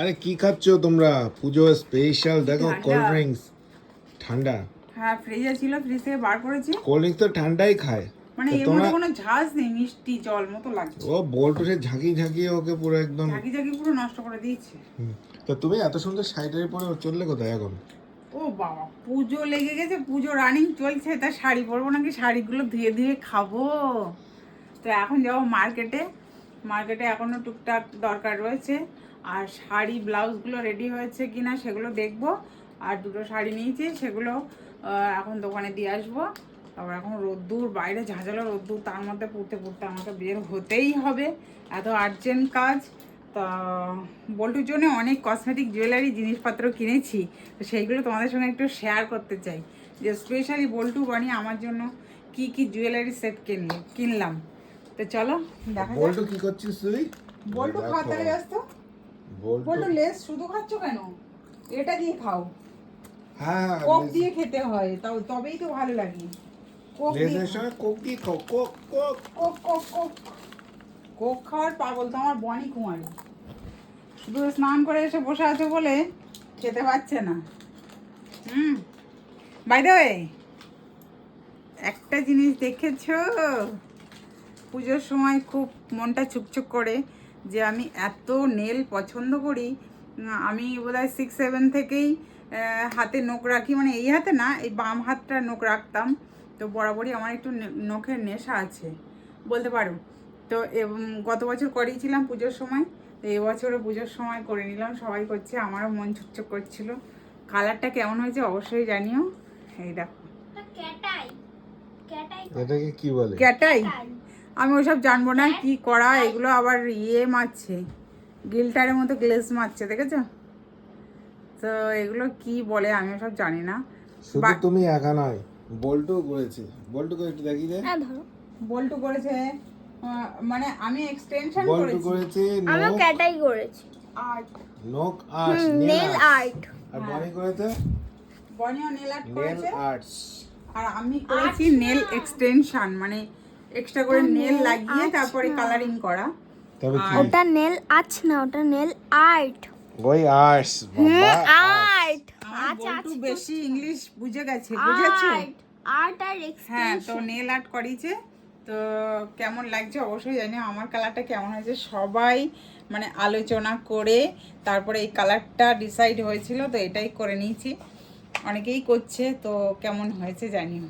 আরে কি খাচ্ছ তোমরা? পুজো স্পেশাল দেখো কোল্ড ড্রিঙ্কস ঠান্ডা। হ্যাঁ ফ্রিজে ছিল ফ্রিজ থেকে বার করেছি। কোল্ড ড্রিঙ্কস তো ঠান্ডাই খায়। মানে এর মধ্যে কোনো ঝাঁজ নেই মিষ্টি জল মতো লাগছে। ও বল্টু সে ঝাঁকিয়ে ঝাঁকিয়ে ওকে পুরো একদম ঝাঁকি ঝাঁকি পুরো নষ্ট করে দিয়েছে। তো তুমি এত সুন্দর শাড়ি পরে চললে কোথায় এখন? ও বাবা পুজো লেগে গেছে পুজো রানিং চলছে তা শাড়ি পরবো নাকি? শাড়িগুলো ধুয়ে ধুয়ে খাব। তো এখন যাব মার্কেটে মার্কেটে এখনও টুকটাক দরকার রয়েছে। আর শাড়ি ব্লাউজগুলো রেডি হয়েছে কিনা সেগুলো দেখব। আর দুটো শাড়ি নিয়েছি সেগুলো এখন দোকানে দিয়ে আসব। তারপর এখন রোদ্দুর বাইরে ঝাঁঝালো রোদ্দুর তার মধ্যে পড়তে পড়তে আমাকে বের হতেই হবে। এত আর্জেন্ট কাজ। তা বল্টুর জন্য অনেক কসমেটিক জুয়েলারি জিনিসপত্র কিনেছি। তো সেইগুলো তোমাদের সঙ্গে একটু শেয়ার করতে চাই। যে স্পেশালি বল্টু বানি আমার জন্য কি কি জুয়েলারি সেট কিনলি কিনলাম। তো চলো দেখা যাক। বল্টু কি করছিস তুই? বল্টু তালে ব্যস্ত লেস শুধু খাচ্ছ কেন? এটা দিয়ে খাও। হ্যাঁ কোক দিয়ে খেতে হয় তাও তবেই তো ভালো লাগে। কোক দিয়ে সঙ্গে কোক দিয়ে খাও coke coke. Coke coke coke. Coke খাওয়ার পাগল তো আমার বনি কুমারী। শুধু স্নান করে এসে বসে আছে বলে খেতে পাচ্ছে না। হুম। বাই দ্য একটা জিনিস দেখেছ? পুজোর সময় খুব মনটা চুপচুপ করে যে আমি এত নেল পছন্দ করি আমি বোধহয় সিক্স সেভেন থেকেই হাতে নোখ রাখি। মানে এই হাতে না এই বাম হাতটা নোখ রাখতাম। তো বরাবরই আমার একটু নখের নেশা আছে বলতে পারো। তো এব- গত বছর করিয়েছিলাম পুজোর সময় তো এবছরও পুজোর সময় করে নিলাম। সবাই করছে আমারও মন চুপচুপ করছিল। কালারটা কেমন হয়েছে অবশ্যই জানিও। এই দেখো। ক্যাটাই ক্যাটাই এটাকে কি বলে? ক্যাটাই। আমি ওসব জানব না কি করা এগুলো আবার ইয়ে মারছে গিল্টারের মতো গ্লেস মারছে দেখেছ? তো এগুলো কি বলে আমি ওসব জানি না। শুধু তুমি একা নয় বল্টু করেছে। বল্টুকে একটু দেখি দে। হ্যাঁ বল্টু করেছে মানে আমি এক্সটেনশন বল্টু করেছি। করেছে নখ ক্যাটাই করেছি। আর্ট। নখ আর্টস নেল নেল আর্ট। আর বনি করেছে? বনিও নেল আর্ট নেল করেছে। আর্টস। আর আমি করেছি নেল এক্সটেনশন মানে এক্সট্রা করে নেল লাগিয়ে তারপরে কালারিং করা। তবে কি? ওটা নেল আর্ট না ওটা নেল আর্ট। ওই আর্টস বাবা আর্ট। আমার একটু বেশি ইংলিশ বুঝে গেছে বুঝেছ? আর্ট আর্ট আর হ্যাঁ তো নেল আর্ট করিয়েছে। তো কেমন লাগছে অবশ্যই জানি আমার কালারটা কেমন হয়েছে সবাই মানে আলোচনা করে তারপরে এই কালারটা ডিসাইড হয়েছিল তো এটাই করে নিয়েছি। অনেকেই করছে তো কেমন হয়েছে জানিও।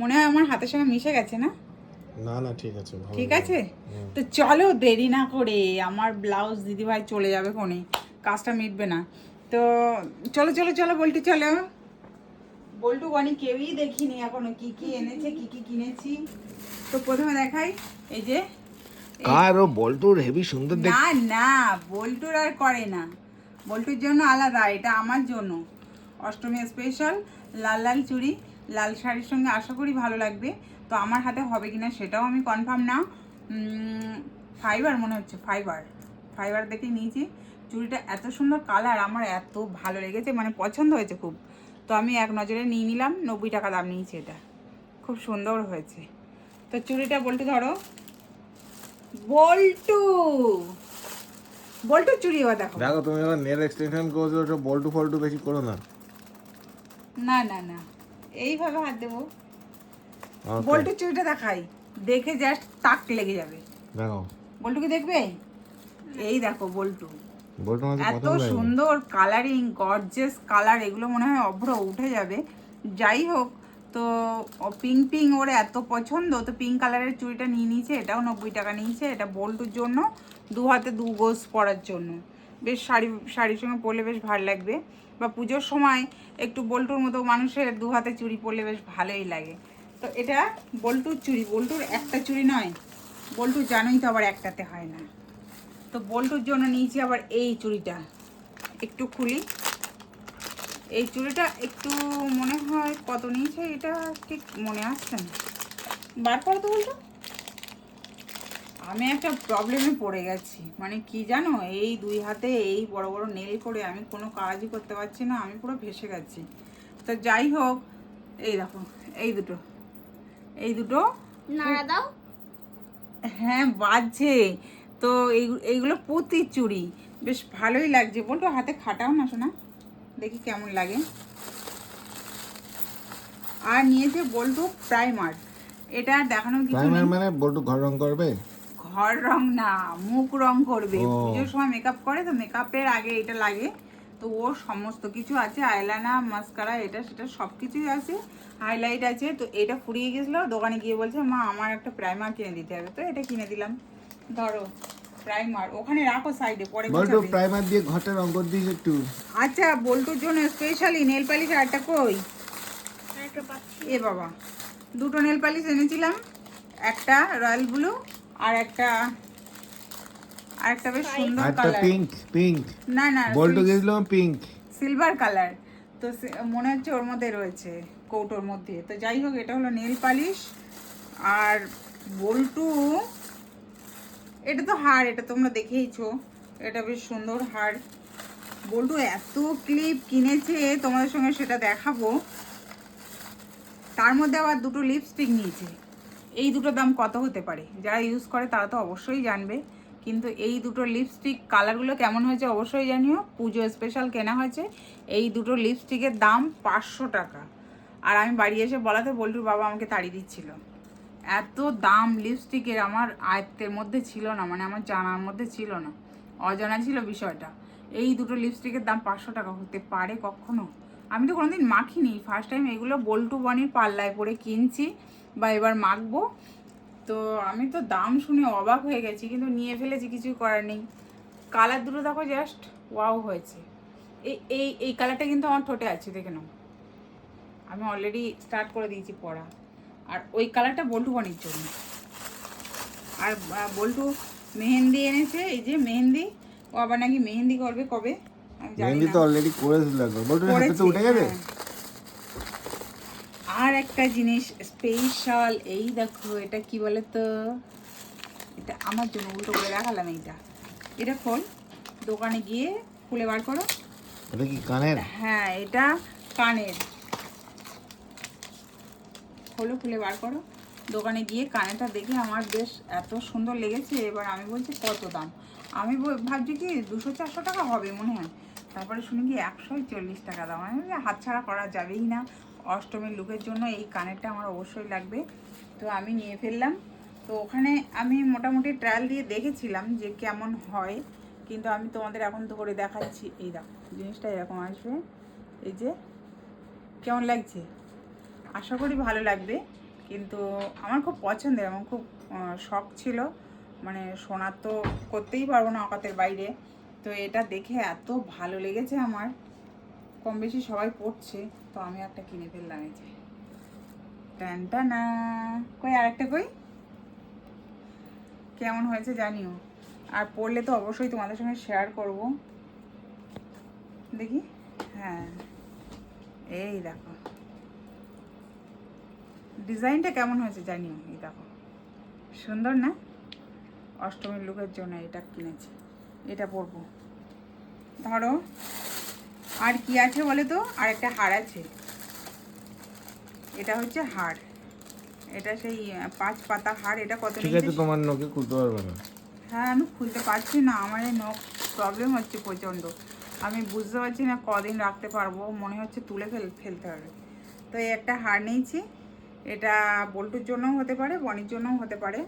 মনে হয় আমার হাতের সঙ্গে মিশে গেছে না? না না ঠিক আছে ঠিক আছে? তো চলো দেরি না করে আমার ব্লাউজ দিদিভাই চলে যাবে কোনে কাজটা মিটবে না। তো চলো চলো চলো বলটি চলো। বল্টু বানি কেউই দেখিনি এখনও কি কি এনেছে কি কি কিনেছি। তো প্রথমে দেখাই এই যে কার ও বল্টুর হেভি সুন্দর না না বল্টুর আর করে না। বল্টুর জন্য আলাদা এটা আমার জন্য। অষ্টমী স্পেশাল লাল লাল চুড়ি লাল শাড়ির সঙ্গে আশা করি ভালো লাগবে। তো আমার হাতে হবে কিনা সেটাও আমি কনফার্ম না। ফাইবার মনে হচ্ছে ফাইবার ফাইবার দেখে নিয়েছি। চুড়িটা এত সুন্দর কালার আমার এত ভালো লেগেছে মানে পছন্দ হয়েছে খুব। তো আমি এক নজরে নিয়ে নিলাম নব্বই টাকা দাম নিয়েছি এটা। খুব সুন্দর হয়েছে। তো চুড়িটা বল্টু ধরো বল্টু! বল্টু চুড়ি এবার দেখো। দেখো তুমি এবার নেল এক্সটেনশন করছ বল্টু ফল্টু বেশি করো না। না না না। এইভাবে হাত দেবো। বল্টু চুড়িটা দেখাই। দেখে জাস্ট তাক লেগে যাবে। দেখো। বল্টু কি দেখবে? এই দেখো বল্টু। বল্টু এত সুন্দর কালারিং গর্জেস কালার এগুলো মনে হয় অভ্র উঠে যাবে। যাই হোক তো পিঙ্ক পিঙ্ক ওর এত পছন্দ তো পিঙ্ক কালারের চুড়িটা নিয়ে নিয়েছে এটাও নব্বই টাকা নিয়েছে এটা বল্টুর জন্য দু হাতে দু গোস পরার জন্য। বেশ শাড়ি শাড়ির সঙ্গে পরলে বেশ ভালো লাগবে। বা পুজোর সময় একটু বল্টুর মতো মানুষের দু হাতে চুড়ি পরলে বেশ ভালোই লাগে। তো এটা বল্টুর চুড়ি, বল্টুর একটা চুড়ি নয়। বল্টু জানোই তো আবার একটাতে হয় না। তো বল্টুর জন্য নিয়েছি আবার এই চুড়িটা। একটু খুলি। এই চুড়িটা একটু মনে হয় কত নিয়েছে? এটা ঠিক মনে আসছে না। বার করো তো বলতো আমি একটা প্রবলেমে পড়ে গেছি। মানে কি জানো, এই দুই হাতে এই বড় বড় নেল করে আমি কোনো কাজই করতে পারছি না, আমি পুরো ভেসে গেছি। তো যাই হোক, এই দেখো, এই দুটো। এই দুটো? নাড়া দাও। হ্যাঁ বাজছে। তো এই এইগুলো পুঁতির চুড়ি। বেশ ভালোই লাগছে। বলতো হাতে খাটাও না শোনা দেখি কেমন লাগে। আর নিয়েছে বল্টু প্রাইমার। এটা আর দেখানোর কিছু প্রাইমার মানে বল্টু ঘর রং করবে? ঘর রং না মুখ রং করবে। পুজোর সময় মেকআপ করে তো মেকআপের আগে এটা লাগে। তো ওর সমস্ত কিছু আছে আইলানা মাস্কারা এটা সেটা সব কিছুই আছে হাইলাইট আছে তো এটা ফুরিয়ে গেছিল দোকানে গিয়ে বলছে মা আমার একটা প্রাইমার কিনে দিতে হবে। তো এটা কিনে দিলাম। ধরো প্রাইমার ওখানে রাখো সাইডে পরে বল্টু প্রাইমার দিয়ে ঘরটা রং করে দিস একটু। আচ্ছা বল্টুর জন্য স্পেশালি নেল পালিশ আরটা কই? এ বাবা দুটো নেল পালিশ এনেছিলাম একটা রয়্যাল ব্লু আর একটা আর একটা বেশ সুন্দর কালার পিঙ্ক পিঙ্ক না না বল্টু গেছিল পিঙ্ক সিলভার কালার তো মনে হচ্ছে ওর মধ্যে রয়েছে কৌটোর মধ্যে। তো যাই হোক এটা হলো নেল পালিশ আর বল্টু এটা তো হার এটা তোমরা দেখেইছো। এটা বেশ সুন্দর হার। বল্টু এত ক্লিপ কিনেছে তোমাদের সঙ্গে সেটা দেখাবো। তার মধ্যে আবার দুটো লিপস্টিক নিয়েছে। এই দুটো দাম কত হতে পারে? যারা ইউজ করে তারা তো অবশ্যই জানবে। কিন্তু এই দুটো লিপস্টিক কালারগুলো কেমন হয়েছে অবশ্যই জানিও। পুজো স্পেশাল কেনা হয়েছে। এই দুটো লিপস্টিকের দাম পাঁচশো টাকা। আর আমি বাড়ি এসে বলাতে বল্টুর বাবা আমাকে তাড়িয়ে দিচ্ছিল। এত দাম লিপস্টিকের আমার আয়ত্তের মধ্যে ছিল না মানে আমার জানার মধ্যে ছিল না। অজানা ছিল বিষয়টা। এই দুটো লিপস্টিকের দাম পাঁচশো টাকা হতে পারে কখনো? আমি তো কোনোদিন মাখিনি। ফার্স্ট টাইম এগুলো বল্টু বনির পাল্লায় পরে কিনছি বা এবার মাখবো। তো আমি তো দাম শুনে অবাক হয়ে গেছি কিন্তু নিয়ে ফেলেছি কিছু করার নেই। কালার দুটো দেখো জাস্ট ওয়াও হয়েছে। এই এই এই কালারটা কিন্তু আমার ঠোঁটে আছে দেখে নাও। আমি অলরেডি স্টার্ট করে দিয়েছি পড়া। আর ওই কালারটা বল্টু বনির জন্য। আর বল্টু মেহেন্দি এনেছে এই যে মেহেন্দি। ও আবার নাকি মেহেন্দি করবে কবে? আমি জানি মেহেন্দি তো অলরেডি করেছিল বল্টু হাতে তো উঠে গেছে হ্যাঁ। আর একটা জিনিস স্পেশাল এই দেখো এটা কি বলে তো এটা আমার জন্য উল্টো করে দেখালাম এইটা। এটা খোল দোকানে গিয়ে খুলে বার করো। এটা কি কানের? হ্যাঁ এটা কানের। খোলো খুলে বার করো। দোকানে গিয়ে কানেরটা দেখে আমার বেশ এত সুন্দর লেগেছে এবার আমি বলছি কত দাম? আমি ভাবছি কি দুশো চারশো টাকা হবে মনে হয়। তারপরে শুনি কি একশো চল্লিশ টাকা দাম। আমি বলি, হাতছাড়া করা যাবেই না। অষ্টমীর লুকের জন্য এই কানেরটা আমার অবশ্যই লাগবে। তো আমি নিয়ে ফেললাম। তো ওখানে আমি মোটামুটি ট্রায়াল দিয়ে দেখেছিলাম যে কেমন হয়। কিন্তু আমি তোমাদের এখন তো করে দেখাচ্ছি। এই দেখো, জিনিসটা এরকম আসবে। এই যে, কেমন লাগছে? আশা করি ভালো লাগবে। কিন্তু আমার খুব পছন্দের, আমার খুব শখ ছিল। মানে সোনার তো করতেই পারব না অকাতের বাইরে। তো এটা দেখে এত ভালো লেগেছে আমার। কম বেশি সবাই পড়ছে, তো আমি একটা কিনে ফেললাম এই যে। না কই আরেকটা কই? কেমন হয়েছে জানিও। আর পড়লে তো অবশ্যই তোমাদের সঙ্গে শেয়ার করব। দেখি। হ্যাঁ। এই দেখো। ডিজাইনটা কেমন হয়েছে জানিও। এই দেখো। সুন্দর না? অষ্টমীর লুকের জন্য এটা কিনেছি। এটা পরবো। ধরো। আর কি আছে বলে তো? আর একটা হার আছে। এটা হচ্ছে হার এটা সেই পাঁচ পাতা হার এটা কত ঠিক আছে তোমার নখে খুলতে পারবে না। হ্যাঁ আমি খুলতে পারছি না। আমার এই নখ প্রবলেম হচ্ছে প্রচণ্ড। আমি বুঝতে পারছি না কদিন রাখতে পারব। মনে হচ্ছে তুলে ফেল ফেলতে হবে। তো এই একটা হার নিয়েছি। এটা বল্টুর জন্যও হতে পারে বনির জন্যও হতে পারে।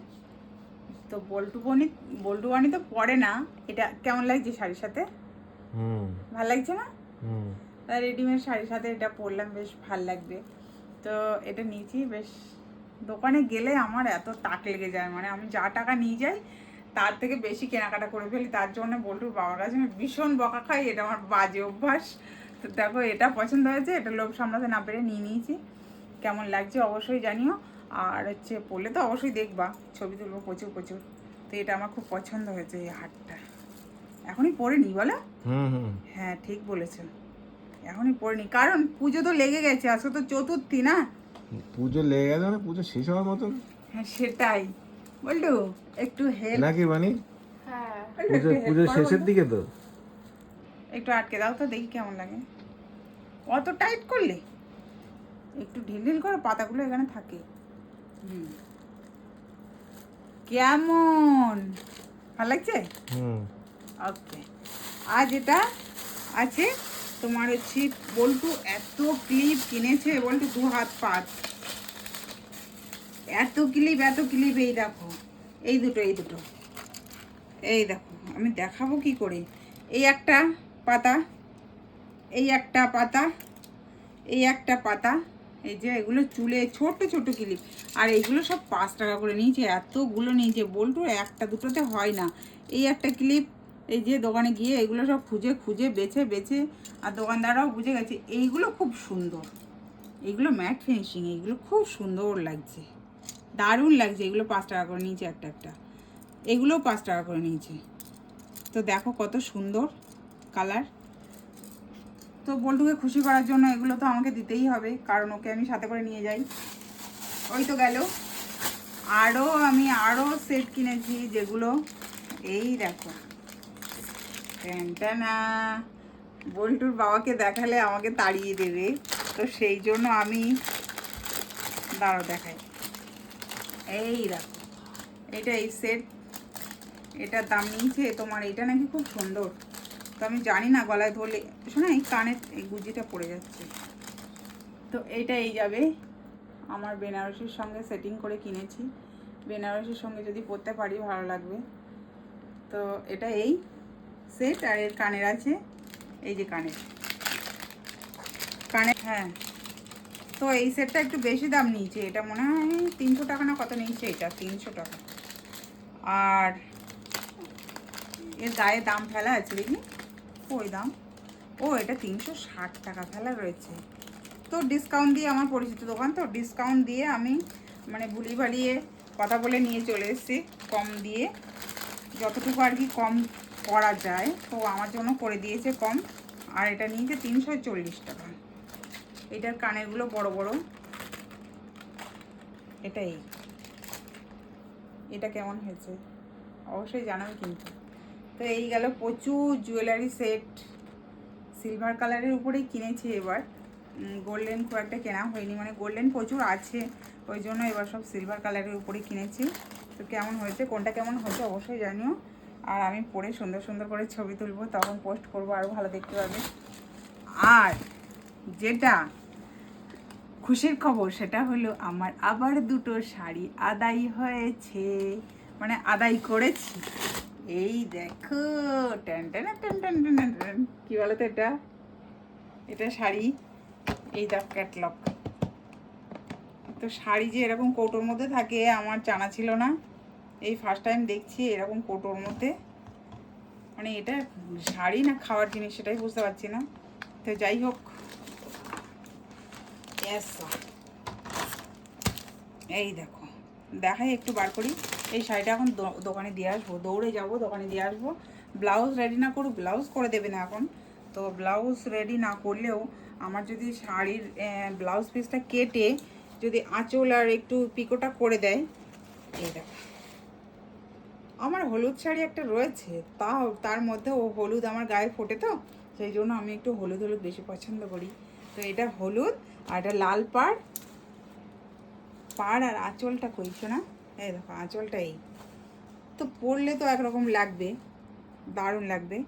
তো বল্টু বনি বল্টু বনি তো পরে না। এটা কেমন লাগছে শাড়ির সাথে? হুম। ভালো লাগছে না? রেডিমেড শাড়ির সাথে এটা পরলাম, বেশ ভালো লাগবে। তো এটা নিয়েছি, বেশ দোকানে গেলে আমার এত তাক লেগে যায়। মানে আমি যা টাকা নিয়ে যাই, তার থেকে বেশি কেনাকাটা করে ফেলি। তার জন্য বল্টুর বাবার কাছে আমি ভীষণ বকা খাই, এটা আমার বাজে অভ্যাস। তো দেখো, এটা পছন্দ হয়েছে, এটা লোভ সামলাতে না পেরে নিয়ে নিয়েছি। কেমন লাগছে অবশ্যই জানিও। আর হচ্ছে পড়লে তো অবশ্যই দেখবা, ছবি তুলবো প্রচুর প্রচুর। তো এটা আমার খুব পছন্দ হয়েছে এই হাটটা এখনই পরে নি বলো? হুম হুম। হ্যাঁ ঠিক বলেছেন। এখনই পড়িনি কারণ পুজো তো লেগে গেছে আজকে তো চতুর্থী না? পুজো লেগে গেছে মানে পুজো শেষ হওয়ার মতন? হ্যাঁ সেটাই। বলটু একটু হেল্প নাকি বানি? হ্যাঁ। পুজো পুজো শেষের দিকে তো? একটু আটকে দাও তো দেখি কেমন লাগে। অত টাইট করলে? একটু ঢিল ঢিল করে পাতাগুলো এখানে থাকে। হুম। কেমন? ভালো লাগছে? হুম। ওকে আর যেটা আছে তোমার হচ্ছে বল্টু এত ক্লিপ কিনেছে, বল্টু দু হাত পাত এত ক্লিপ এত ক্লিপ, এই দেখো, এই দুটো এই দুটো। এই দেখো, আমি দেখাবো কি করে? এই একটা পাতা, এই একটা পাতা, এই একটা পাতা, এই যে এগুলো চুলে ছোট ছোট ক্লিপ। আর এইগুলো সব পাঁচ টাকা করে নিয়েছে, এতগুলো নিয়েছে। বল্টু একটা দুটোতে হয় না। এই একটা ক্লিপ এই যে দোকানে গিয়ে এগুলো সব খুঁজে খুঁজে বেছে বেছে, আর দোকানদাররাও বুঝে গেছে, এইগুলো খুব সুন্দর। এইগুলো ম্যাট ফিনিশিং এইগুলো খুব সুন্দর লাগছে। দারুণ লাগছে, এগুলো পাঁচ টাকা করে নিয়েছে একটা একটা। এগুলোও পাঁচ টাকা করে নিয়েছে। তো দেখো কত সুন্দর কালার তো বল্টুকে খুশি করার জন্য এগুলো তো আমাকে দিতেই হবে, কারণ ওকে আমি সাথে করে নিয়ে যাই। ওই তো গেল। আরও আমি আরও সেট কিনেছি যেগুলো, এই দেখো। ট্যানটানা বল্টুর বাবাকে দেখালে আমাকে তাড়িয়ে দেবে তো সেই জন্য আমি দাঁড়ো দেখাই এই দেখো এটা এই সেট এটার দাম নিয়েছে তোমার এটা নাকি খুব সুন্দর তো আমি জানি না গলায় ধরলে শোনো এই কানের এই গুজিটা পড়ে যাচ্ছে তো এইটা এই যাবে আমার বেনারসির সঙ্গে সেটিং করে কিনেছি বেনারসির সঙ্গে যদি পরতে পারি ভালো লাগবে তো এটা এই সেট আর এর কানের আছে, এই যে কানের। কানে হ্যাঁ। তো এই সেটটা একটু বেশি দাম নিয়েছে, এটা মনে হয় তিনশো টাকা না কত নিয়েছে এটা, তিনশো টাকা। আর এর গায়ে দাম ফেলা আছে দেখি। ওই দাম? ও, এটা তিনশো ষাট টাকা ফেলা রয়েছে। তো ডিসকাউন্ট দিয়ে আমার পরিচিত দোকান, তো ডিসকাউন্ট দিয়ে আমি মানে ভুলি ভালিয়ে কথা বলে নিয়ে চলে এসেছি, কম দিয়ে। যতটুকু আর কি কম করা যায়। তো আমার জন্য করে দিয়েছে কম। আর এটা নিয়েছে তিনশো চল্লিশ টাকা। এটার কানেরগুলো বড় বড়। এটাই এটা কেমন হয়েছে? অবশ্যই জানাবে কিন্তু। তো এই গেল প্রচুর জুয়েলারি সেট সিলভার কালারের উপরেই কিনেছি এবার। গোল্ডেন খুব একটা কেনা হয়নি। মানে গোল্ডেন প্রচুর আছে। ওই জন্য এবার সব সিলভার কালারের উপরে কিনেছি। তো কেমন হয়েছে? কোনটা কেমন হয়েছে? অবশ্যই জানিও। আর আমি পরে সুন্দর সুন্দর করে ছবি তুলবো, তখন পোস্ট করব আরও ভালো দেখতে পাবে। আর যেটা খুশির খবর, সেটা হলো আমার আবার দুটো শাড়ি আদায় হয়েছে। মানে আদায় করেছি। এই দেখো, ট্যান ট্যান ট্যান ট্যান ট্যান ট্যান। কি বলো তো এটা? এটা শাড়ি, এই দেখ ক্যাটলগ তো শাড়ি যে এরকম কৌটোর মধ্যে থাকে, আমার জানা ছিল না। এই ফার্স্ট টাইম দেখছি এরকম কৌটোর মধ্যে। মানে এটা শাড়ি না খাওয়ার জিনিস সেটাই বুঝতে পারছি না। তো যাই হোক. এই দেখো, দেখাই একটু বার করি। এই শাড়িটা এখন দোকানে দিয়ে আসব। দৌড়ে যাব, দোকানে দিয়ে আসব। ব্লাউজ রেডি না করুক, ব্লাউজ করে দেবে না এখন। তো ব্লাউজ রেডি না করলেও আমার যদি শাড়ির ব্লাউজ পিসটা কেটে যদি আঁচল আর একটু পিকোটা করে দেয়, এই দেখো। আমার হলুদ শাড়ি একটা রয়েছে, তাও তার মধ্যে ও হলুদ আমার গায়ে ফোটে তো, সেই জন্য আমি একটু হলুদ হলুদ বেশি পছন্দ করি। তো এটা হলুদ আর এটা লাল পাড়। পাড় আর আঁচলটা কইছো না এই দেখো, আঁচলটা এই। তো পরলে তো একরকম লাগবে, দারুণ লাগবে।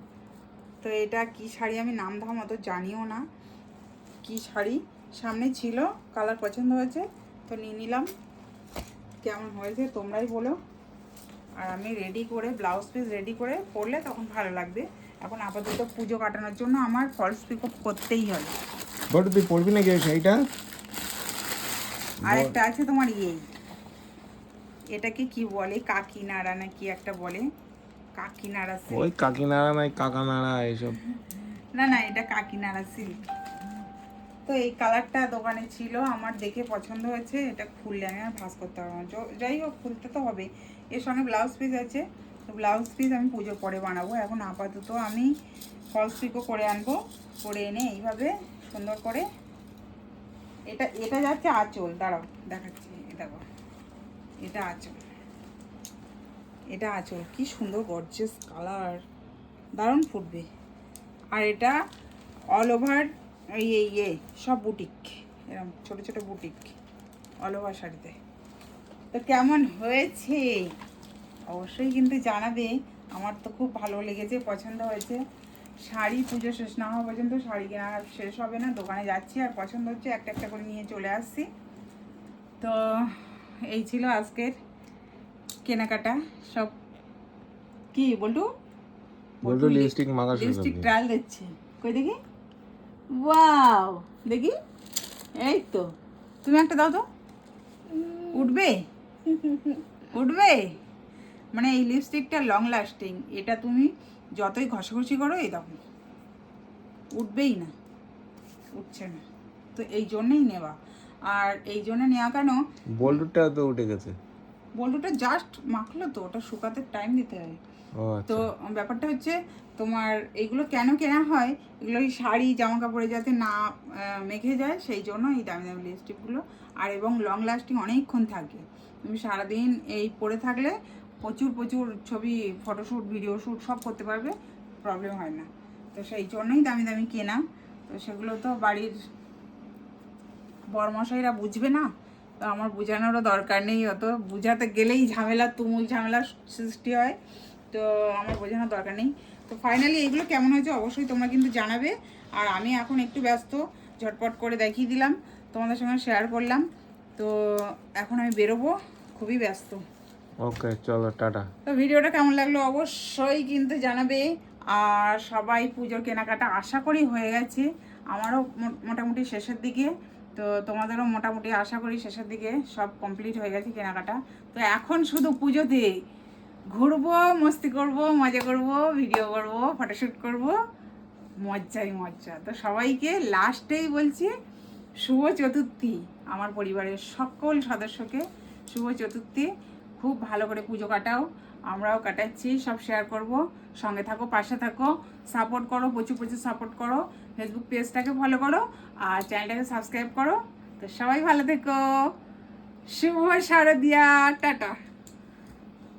তো এটা কি শাড়ি আমি নাম ধাম অত জানিও না। কি শাড়ি? সামনে ছিল, কালার পছন্দ হয়েছে, তো নিয়ে নিলাম। কেমন হয়েছে তোমরাই বলো। আর আমি রেডি করে ব্লাউজ পিস রেডি করে পরলে তখন ভালো লাগবে। এখন আপাতত পুজো কাটানোর জন্য আমার ফলস পিকআপ করতেই হবে। বল্টু তুই পড়বি নাকি ওই শাড়িটা? আর একটা আছে তোমার ইয়ে। এটাকে কি বলে? কাকিনাড়া না কি একটা বলে? কাকিনাড়া ওই কাকিনাড়া নাই কাকানাড়া এইসব। না না এটা কাকিনাড়া সিল্ক তো এই কালারটা দোকানে ছিল, আমার দেখে পছন্দ হয়েছে, এটা খুললে আমি আর ভাস করতে পারব না। যাই হোক, খুলতে তো হবে এর সঙ্গে ব্লাউজ পিস আছে, তো ব্লাউজ পিস আমি পুজো পরে বানাবো। এখন আপাতত আমি ফলস পিকও করে আনব, করে এনে এইভাবে সুন্দর করে এটা এটা যাচ্ছে আঁচল, দাঁড়াও, দেখাচ্ছি দেখো, এটা আঁচল এটা আঁচল, কি সুন্দর গর্জিয়াস কালার দারুণ ফুটবে। আর এটা অল ওভার ইয়ে ইয়ে সব বুটিক এরকম ছোট ছোট বুটিক অল ওভার শাড়িতে। তো কেমন হয়েছে? অবশ্যই কিন্তু জানাবে। আমার তো খুব ভালো লেগেছে পছন্দ হয়েছে। শাড়ি পুজো শেষ না হওয়া পর্যন্ত শাড়ি কেনা শেষ হবে না দোকানে যাচ্ছি আর পছন্দ হচ্ছে একটা একটা করে নিয়ে চলে আসছি। তো এই ছিল আজকের কেনাকাটা সব কি বলটু? বল্টু লিপস্টিক মাখা লিপস্টিক ট্রায়াল দিচ্ছে। কই দেখি? ওয়াও দেখি। এই তো। তুমি একটা দাও তো। উঠবে? উঠবে? মানে এই লিপস্টিকটা লং লাস্টিং এটা তুমি যতই ঘষাঘষি করো এই দেখো। উঠবেই না উঠছে না। তো এই জন্যই নেওয়া। আর এই জন্য নেওয়া কেন? বল্টুটা তো উঠে গেছে। বল্টুটা জাস্ট মাখলো তো ওটা শুকাতে টাইম দিতে হয়। তো ব্যাপারটা হচ্ছে তোমার এইগুলো কেন কেনা হয়? এগুলো এই শাড়ি জামা কাপড়ে যাতে না মেখে যায়, সেই জন্য এই দামি দামি লিপস্টিকগুলো আর এবং লং লাস্টিং অনেকক্ষণ থাকে। তুমি সারাদিন এই পরে থাকলে প্রচুর প্রচুর ছবি ফটোশ্যুট ভিডিও শ্যুট সব করতে পারবে প্রবলেম হয় না। তো সেই জন্যই দামি দামি কেনা। তো সেগুলো তো বাড়ির বরমশাইরা বুঝবে না। তো আমার বোঝানোরও দরকার নেই অত। বোঝাতে গেলেই ঝামেলা, তুমুল ঝামেলা সৃষ্টি হয়। তো আমার বোঝানোর দরকার নেই। তো ফাইনালি এগুলো কেমন হয়েছে অবশ্যই তোমরা কিন্তু জানাবে। আর আমি এখন একটু ব্যস্ত ঝটপট করে দেখিয়ে দিলাম তোমাদের সঙ্গে শেয়ার করলাম। তো এখন আমি বেরোবো খুবই ব্যস্ত। ওকে চলো টাটা। তো ভিডিওটা কেমন লাগল অবশ্যই কিন্তু জানাবে। আর সবাই পুজোর কেনাকাটা আশা করি হয়ে গেছে। আমারও মোটামুটি শেষের দিকে। তো তোমাদেরও মোটামুটি আশা করি শেষের দিকে সব কমপ্লিট হয়ে গেছে কেনাকাটা। তো এখন শুধু পুজোতে ঘুরবো, মস্তি করব, মজা করব ভিডিও করব ফটোশ্যুট করব। মজ্জাই মজ্জা। তো সবাইকে লাস্টেই বলছি, শুভ চতুর্থী আমার পরিবারের সকল সদস্যকে। শুভ চতুর্থী, খুব ভালো করে পুজো কাটাও। আমরাও কাটাচ্ছি, সব শেয়ার করব। সঙ্গে থাকো, পাশে থাকো সাপোর্ট করো, প্রচুর প্রচুর সাপোর্ট করো। ফেসবুক পেজটাকে ফলো করো আর চ্যানেলটাকে সাবস্ক্রাইব করো। তো সবাই ভালো থেকো। শুভ শারদিয়া, টাটা।